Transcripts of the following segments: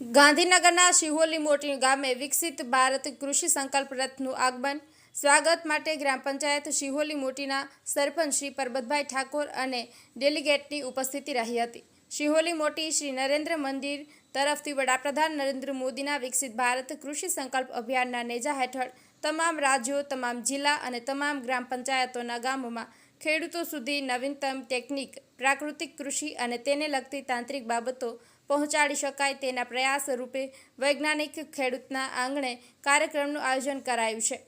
ગાંધીનગરના શિહોલી મોટી ગામે વિકસિત ભારત કૃષિ સંકલ્પ રથનું આગમન. સ્વાગત માટે ગ્રામ પંચાયત શિહોલી મોટીના સરપંચ શ્રી પરબતભાઈ ઠાકોર અને ડેલિગેટની ઉપસ્થિતિ રહી હતી. શિહોલી મોટી શ્રી નરેન્દ્ર મંદિર તરફથી વડાપ્રધાન નરેન્દ્ર મોદીના વિકસિત ભારત કૃષિ સંકલ્પ અભિયાનના નેજા હેઠળ તમામ રાજ્યો, તમામ જિલ્લા અને તમામ ગ્રામ પંચાયતોના ગામોમાં ખેડૂતો સુધી નવીનતમ ટેકનિક, પ્રાકૃતિક કૃષિ અને તેને લગતી તાંત્રિક બાબતો પહોંચાડી શકાય તેના પ્રયાસ રૂપે વૈજ્ઞાનિક ખેડૂતના આંગણે કાર્યક્રમનું આયોજન કરાયું છે.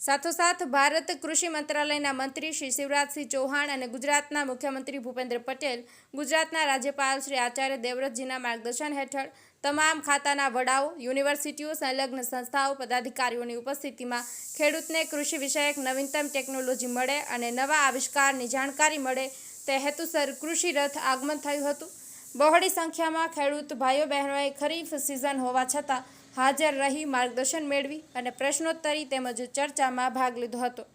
સાથોસાથ, ભારત કૃષિ મંત્રાલયના મંત્રી શ્રી શિવરાજસિંહ ચૌહાણ અને ગુજરાતના મુખ્યમંત્રી ભૂપેન્દ્ર પટેલ, ગુજરાતના રાજ્યપાલ શ્રી આચાર્ય દેવવ્રતજીના માર્ગદર્શન હેઠળ તમામ ખાતાના વડાઓ, યુનિવર્સિટીઓ, સંલગ્ન સંસ્થાઓ, પદાધિકારીઓની ઉપસ્થિતિમાં ખેડૂતને કૃષિ વિષયક નવીનતમ ટેકનોલોજી મળે અને નવા આવિષ્કારની જાણકારી મળે તે હેતુસર કૃષિ રથ આગમન થયું હતું. બહોળી સંખ્યામાં ખેડૂત ભાઈઓ બહેનોએ ખરીફ સિઝન હોવા છતાં હાજર રહી માર્ગદર્શન મેળવી અને પ્રશ્નોત્તરી તેમજ ચર્ચામાં ભાગ લીધો હતો.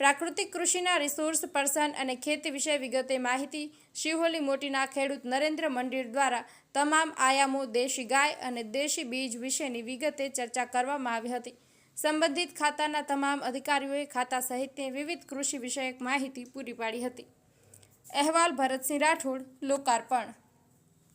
પ્રાકૃતિક કૃષિના રિસોર્સ, પર્સન અને ખેતી વિશે વિગતે માહિતી શિહોલી મોટીના ખેડૂત નરેન્દ્ર મંદિર દ્વારા તમામ આયામો દેશી ગાય અને દેશી બીજ વિશેની વિગતે ચર્ચા કરવામાં આવી હતી. સંબંધિત ખાતાના તમામ અધિકારીઓએ ખાતા સહિતની વિવિધ કૃષિ વિષયક માહિતી પૂરી પાડી હતી. અહેવાલ ભરતસિંહ રાઠોડ, લોકાર્પણ.